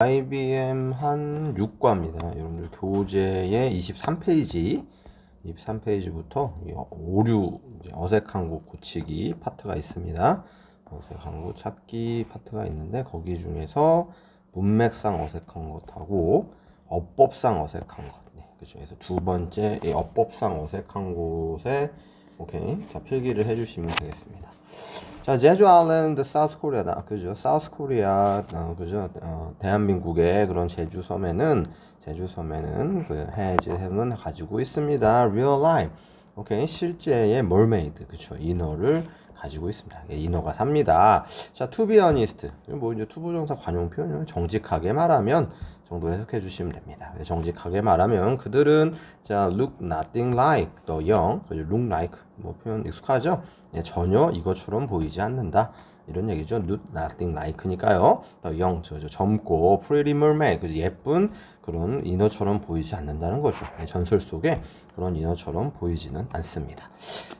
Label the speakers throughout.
Speaker 1: IBM 한 6과입니다. 여러분들 교재의 23페이지, 23페이지부터 오류 어색한 곳 고치기 파트가 있습니다. 어색한 곳 찾기 파트가 있는데 거기 중에서 문맥상 어색한 것하고 어법상 어색한 것. 네, 그죠. 그래서 두 번째 이 어법상 어색한 곳에 오케이. 자 필기를 해주시면 되겠습니다. 자 제주 아일랜드 사우스 코리아다. 그죠? 사우스 코리아 어, 그죠? 어, 대한민국의 그런 제주 섬에는 제주 섬에는 그 해지 햄은 가지고 있습니다. Real life. 오케이. 실제의 mermaid. 그죠 인어를 가지고 있습니다 예, 인어가 삽니다 자 honest 뭐 이제 투부정사 관용 표현을 정직하게 말하면 정도 해석해 주시면 됩니다. 네, 정직하게 말하면 그들은 자 look nothing like the young, look like 뭐 표현 익숙하죠? 예, 전혀 이것처럼 보이지 않는다. 이런 얘기죠. look nothing like니까요. the young 저, 저 젊고 pretty mermaid 그죠? 예쁜 그런 인어처럼 보이지 않는다는 거죠. 예, 전설 속에 그런 인어처럼 보이지는 않습니다.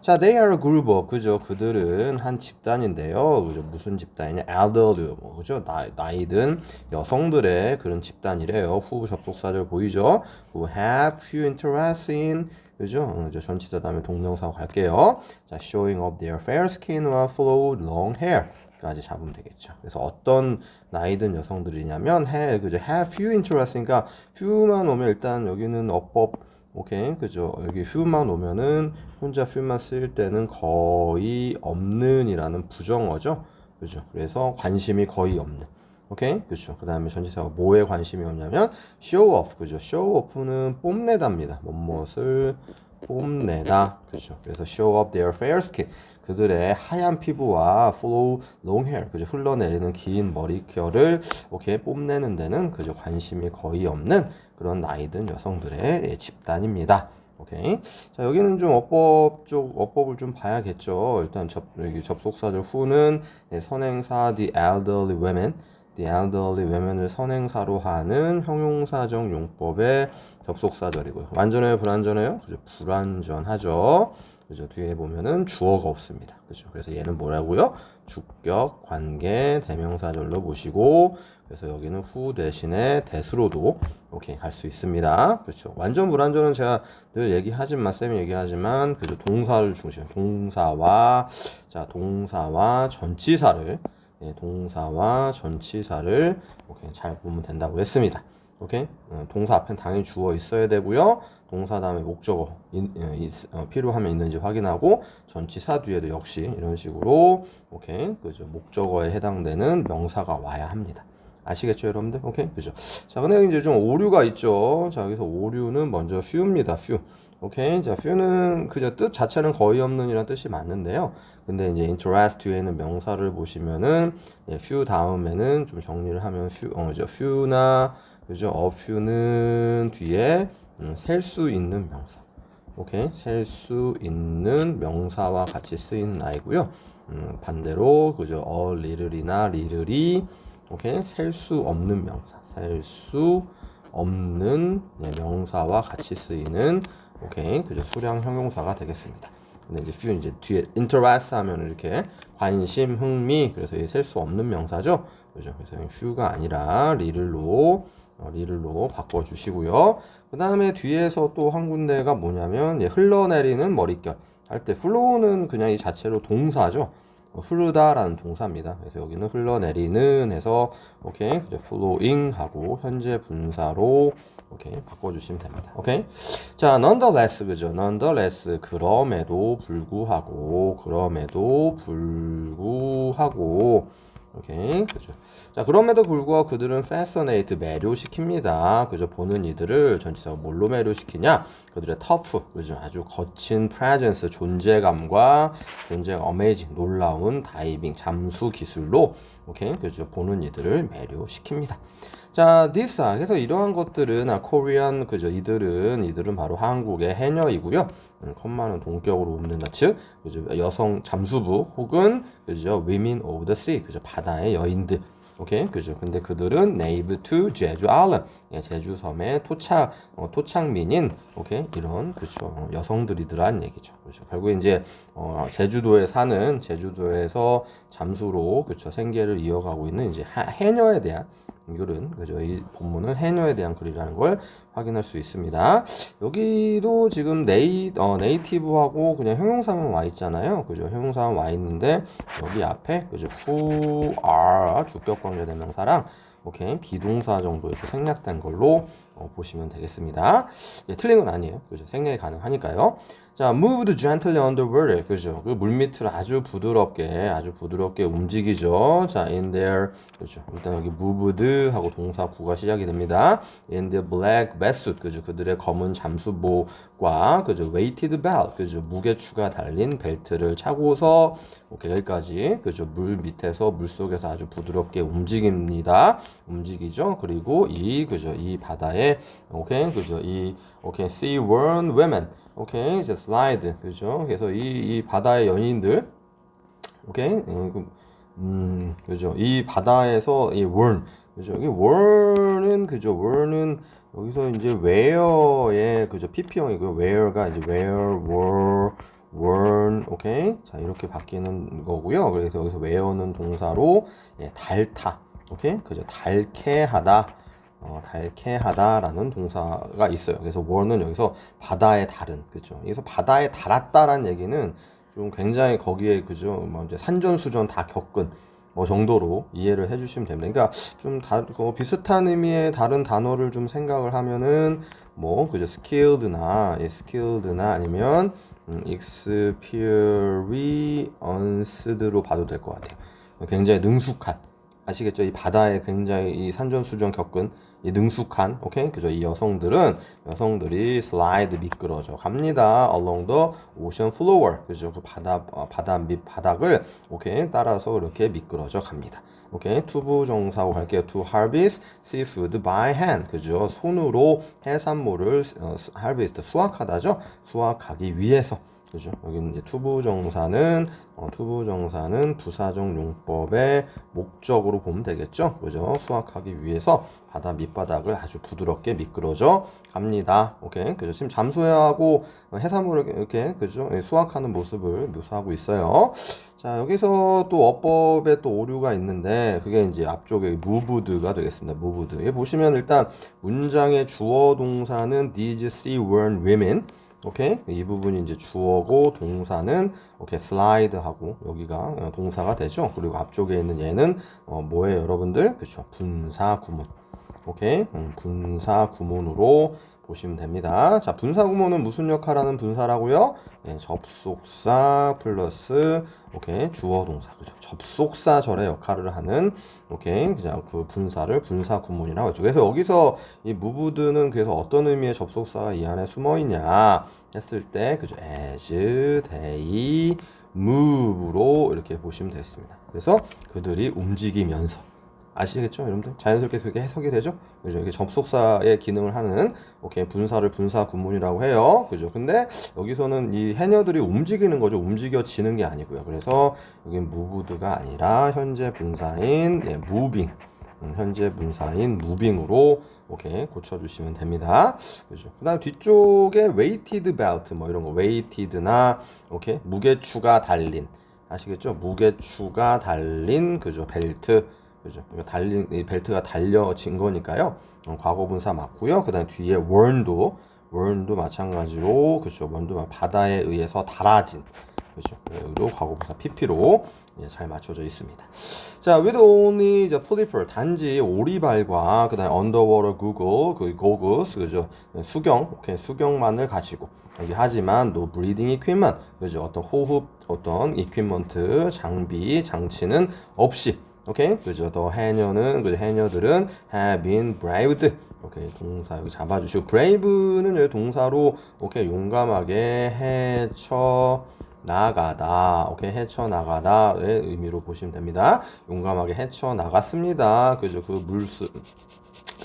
Speaker 1: 자, they are a group of 그죠? 그들은 한 집단인데요. 그죠? 무슨 집단이냐? elderly 뭐 그죠? 나이, 나이든 여성들의 그런 집단이래요. 후 접속사절 보이죠? who have few interest in 그죠? 어, 저 전치사 다음에 동명사로 갈게요. 자, showing up their fair skin과 flow long hair. 까지 잡으면 되겠죠. 그래서 어떤 나이든 여성들이냐면 해 그죠 have few interest니까 few만 오면 일단 여기는 어법 오케이? 그죠? 여기 few만 오면은 혼자 few만 쓸 때는 거의 없는이라는 부정어죠. 그죠? 그래서 관심이 거의 없는. 오케이? 그죠? 그 다음에 전치사가 뭐에 관심이 없냐면 show off 그죠? show off는 뽐내답니다. 무엇을 뽐내다 그죠 그래서 show up their fair skin 그들의 하얀 피부와 flow long hair 그죠 흘러내리는 긴 머리결을 오케이 뽐내는 데는 그죠 관심이 거의 없는 그런 나이든 여성들의 예, 집단입니다. 오케이. 자, 여기는 좀 어법 쪽, 어법을 좀 봐야겠죠. 일단 접, 여기 접속사절 후는 예, 선행사 the elderly women, elderly women을 선행사로 하는 형용사적 용법의 접속사절이고요. 완전해요, 불완전해요? 그죠? 불완전하죠. 그죠? 뒤에 보면은 주어가 없습니다. 그죠? 그래서 얘는 뭐라고요? 주격, 관계, 대명사절로 보시고, 그래서 여기는 후 대신에 대수로도 오케이 갈수 있습니다. 그렇죠. 완전 불완전은 제가 늘 얘기하지만 쌤이 얘기하지만 그죠 동사를 중심 동사와 자 동사와 전치사를 예, 동사와 전치사를 오케이 잘 보면 된다고 했습니다. 오케이 어, 동사 앞엔 당연히 주어 있어야 되고요. 동사 다음에 목적어 있, 어, 필요하면 있는지 확인하고 전치사 뒤에도 역시 이런 식으로 오케이 그죠 목적어에 해당되는 명사가 와야 합니다. 아시겠죠, 여러분들? 오케이, 그죠? 자, 근데 이제 좀 오류가 있죠. 자, 여기서 오류는 먼저 few입니다, few. 오케이, 자, few는 그저 뜻 자체는 거의 없는이라는 뜻이 맞는데요. 근데 이제 interest 뒤에는 명사를 보시면은 예, few 다음에는 좀 정리를 하면 few, 어, 저 few나 그죠? a few는 뒤에 음, 셀수 있는 명사. 오케이, 셀 수 있는 명사와 같이 쓰이는 아이고요. 음, 반대로 그죠? a little이나 little이 오케이 셀 수 없는 명사 셀수 없는 네, 명사와 같이 쓰이는 오케이 그죠 수량 형용사가 되겠습니다. 근데 이제 few 이제 뒤에 interest 하면 이렇게 관심, 흥미 그래서 이 셀 수 없는 명사죠. 그죠? 그래서 few가 아니라 little로 어, little로 바꿔 주시고요. 그 다음에 뒤에서 또 한 군데가 뭐냐면 예, 흘러내리는 머릿결 할 때 flow는 그냥 이 자체로 동사죠. 어, 흐르다라는 동사입니다. 그래서 여기는 흘러내리는 해서 오케이 flowing 하고 현재 분사로 오케이 바꿔주시면 됩니다. 오케이 자 nonetheless 그죠? nonetheless 그럼에도 불구하고 그럼에도 불구하고 오케이 그죠? 자 그럼에도 불구하고 그들은 fascinate 매료시킵니다. 그죠? 보는 이들을 전치사가 뭘로 매료시키냐? 그들의 tough 그죠? 아주 거친 presence 존재감과 존재가 amazing 놀라운 다이빙 잠수 기술로 오케이 그죠? 보는 이들을 매료시킵니다. 자, this 그래서 이러한 것들은 아, 코리안 그죠? 이들은 이들은 바로 한국의 해녀이고요. 음, 컴마는 동격으로 옮는다 즉 그죠? 여성 잠수부 혹은 그죠? women of the sea 그죠? 바다의 여인들 오케이 그죠 근데 그들은 native to 제주 island 예, 제주 섬의 토착 어, 토착민인 오케이 이런 그죠 어, 여성들이더란 얘기죠 그죠 결국 이제 어, 제주도에 사는 제주도에서 잠수로 그죠 생계를 이어가고 있는 이제 하, 해녀에 대한 이 글은 그죠? 이 본문은 해녀에 대한 글이라는 걸 확인할 수 있습니다. 여기도 지금 네이 어, 네이티브하고 그냥 형용사만 와 있잖아요. 그죠? 형용사만 와 있는데 여기 앞에 그죠? who are 주격 관계 대명사랑 오케이 비동사 정도 이렇게 생략된 걸로 어, 보시면 되겠습니다. 예, 틀린 건 아니에요. 그죠? 생략이 가능하니까요. 자, moved gently on the water. 그죠? 그 물밑을 아주 부드럽게, 아주 부드럽게 움직이죠. 자, in their, 그죠? 일단 여기 moved 하고 동사 구가 시작이 됩니다. in their black batsuit. 그죠? 그들의 검은 잠수복과, 그죠? weighted belt. 그죠? 무게추가 달린 벨트를 차고서, 오케이, 여기까지. 그죠? 물 밑에서, 물 속에서 아주 부드럽게 움직입니다. 움직이죠? 그리고 이, 그죠? 이 바다에, 오케이, 그죠? 이, 오케이, sea worn women. 오케이 이제 슬라이드 그죠 그래서 이, 이 바다의 연인들 오케이 음, 그, 음 그죠 이 바다에서 이 원, 그죠 이 원은 그죠 원은 여기서 이제 where의 그죠 pp형이고요 where가 이제 where were were 오케이 자 이렇게 바뀌는 거고요 그래서 여기서 where는 동사로 예, 달타 오케이 그죠 달케하다 어, 달케하다라는 동사가 있어요. 그래서 war는 여기서 바다에 달은 그죠. 그래서 바다에 달았다라는 얘기는 좀 굉장히 거기에 그죠. 뭐 이제 산전수전 다 겪은 뭐 정도로 이해를 해주시면 됩니다. 그러니까 좀 다, 그 비슷한 의미의 다른 단어를 좀 생각을 하면은 뭐 그죠. skilled나 예, skilled나 아니면 음, experienced로 봐도 될 것 같아요. 굉장히 능숙한 아시겠죠? 이 바다에 굉장히 이 산전수전 겪은 이 능숙한, 오케이? 그죠? 이 여성들은, 여성들이 슬라이드 미끄러져 갑니다. along the ocean floor. 그죠? 그 바다, 어, 바다 밑 바닥을, 오케이? 따라서 이렇게 미끄러져 갑니다. 오케이? 투부 정사고 갈게요. to harvest seafood by hand. 그죠? 손으로 해산물을 어, harvest, 수확하다죠? 수확하기 위해서. 그죠? 여기 이제 투부 정사는 어, 투부 정사는 부사적 용법의 목적으로 보면 되겠죠. 그죠? 수확하기 위해서 바다 밑바닥을 아주 부드럽게 미끄러져 갑니다. 오케이. 그죠? 지금 잠수하고 해산물을 이렇게 그죠? 예, 수확하는 모습을 묘사하고 있어요. 자, 여기서 또 어법에 또 오류가 있는데 그게 이제 앞쪽에 무브드가 되겠습니다. 무브드. 보시면 일단 문장의 주어 동사는 these sea worn women 오케이? 이 부분이 이제 주어고 동사는 오케이 슬라이드 하고 여기가 어, 동사가 되죠? 그리고 앞쪽에 있는 얘는 어, 뭐예요 여러분들? 그렇죠 분사 구문. 오케이? 음, 분사 구문으로 보시면 됩니다. 자 분사 구문은 무슨 역할하는 분사라고요? 네, 접속사 플러스 오케이 주어 동사. 그죠? 접속사 절의 역할을 하는 오케이 그냥 그 분사를 분사 구문이라고 했죠. 그래서 여기서 이 무브드는 그래서 어떤 의미의 접속사가 이 안에 숨어 있냐 했을 때 그죠? as they move로 이렇게 보시면 됐습니다. 그래서 그들이 움직이면서 아시겠죠, 여러분들? 자연스럽게 그게 해석이 되죠? 그죠? 이게 접속사의 기능을 하는 오케이 분사를 분사 구문이라고 해요. 그죠? 근데 여기서는 이 해녀들이 움직이는 거죠. 움직여지는 게 아니고요. 그래서 여기 무브드가 아니라 현재 분사인 예, 무빙. 음, 현재 분사인 무빙으로 오케이 고쳐주시면 됩니다. 그죠? 그다음 뒤쪽에 weighted belt 뭐 이런 거 weighted나 오케이 무게추가 달린 아시겠죠? 무게추가 달린 그죠? 벨트 그죠? 이거 달린 이 벨트가 달려진 거니까요. 어, 과거 분사 맞고요. 그다음 뒤에 worn도 worn도 마찬가지로 그죠? worn도 바다에 의해서 달아진 그죠? 여기도 과거 분사 pp로 예, 잘 맞춰져 있습니다. 자, with only the flipper 단지 오리발과 그다음 underwater Google 그 goggles 그죠? 수경 오케이 수경만을 가지고 여기 하지만 no breathing equipment 그죠? 어떤 호흡 어떤 equipment 장비 장치는 없이 오케이? 그죠. 더 해녀는 그 해녀들은 have been braved 오케이. 동사 여기 잡아주시고. brave는 여기 동사로 오케이 용감하게 헤쳐 나가다. 오케이. 헤쳐 나가다의 의미로 보시면 됩니다. 용감하게 헤쳐 나갔습니다. 그죠. 그 물수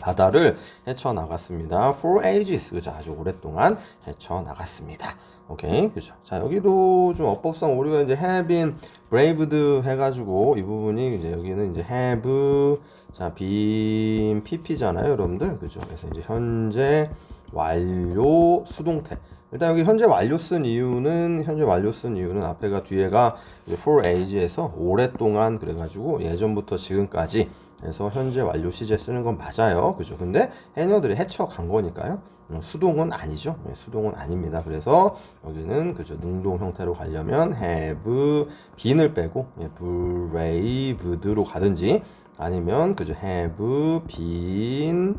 Speaker 1: 바다를 헤쳐 나갔습니다. For ages. 그죠? 아주 오랫동안 헤쳐 나갔습니다. 오케이. 그죠? 자, 여기도 좀 어법상 오류가 이제 have been braved 해가지고 이 부분이 이제 여기는 이제 have 자, been pp잖아요. 여러분들. 그죠? 그래서 이제 현재 완료 수동태. 일단 여기 현재 완료 쓴 이유는 현재 완료 쓴 이유는 앞에가 뒤에가 for age에서 오랫동안 그래가지고 예전부터 지금까지 그래서 현재 완료 시제 쓰는 건 맞아요. 그죠? 근데 해녀들이 헤쳐 간 거니까요. 음, 수동은 아니죠. 네, 수동은 아닙니다. 그래서 여기는 그죠? 능동 형태로 가려면 have bean을 빼고 예, braved로 가든지 아니면 그죠? have been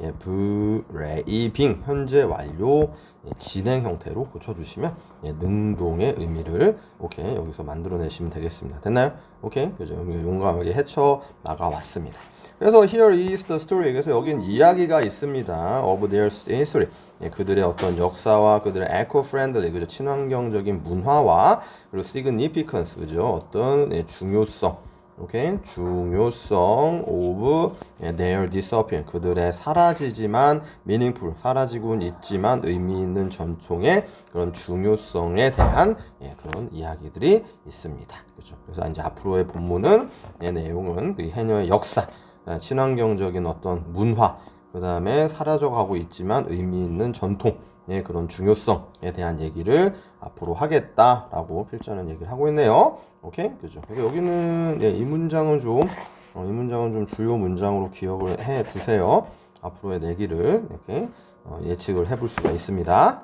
Speaker 1: 예, braving 현재 완료 예, 진행 형태로 고쳐주시면 예, 능동의 의미를 오케이 여기서 만들어내시면 되겠습니다. 됐나요? 오케이 그죠? 용감하게 헤쳐 나가왔습니다. 그래서 here is the story. 그래서 여긴 이야기가 있습니다. of their history. 예, 그들의 어떤 역사와 그들의 eco-friendly, 그죠? 친환경적인 문화와 그리고 significance, 그죠? 어떤 예, 중요성. 오케이 중요성 of 예, their disappearance 그들의 사라지지만 meaningful 사라지고는 있지만 의미 있는 전통의 그런 중요성에 대한 예, 그런 이야기들이 있습니다. 그렇죠. 그래서 이제 앞으로의 본문은 예, 내용은 그 해녀의 역사, 아, 친환경적인 어떤 문화, 그 다음에 사라져가고 있지만 의미 있는 전통. 의 그런 중요성에 대한 얘기를 앞으로 하겠다라고 필자는 얘기를 하고 있네요. 오케이, 그죠? 그래서 여기는 예, 이 문장은 좀, 어, 이 문장은 좀 주요 문장으로 기억을 해 두세요. 앞으로의 내기를 이렇게 어, 예측을 해볼 수가 있습니다.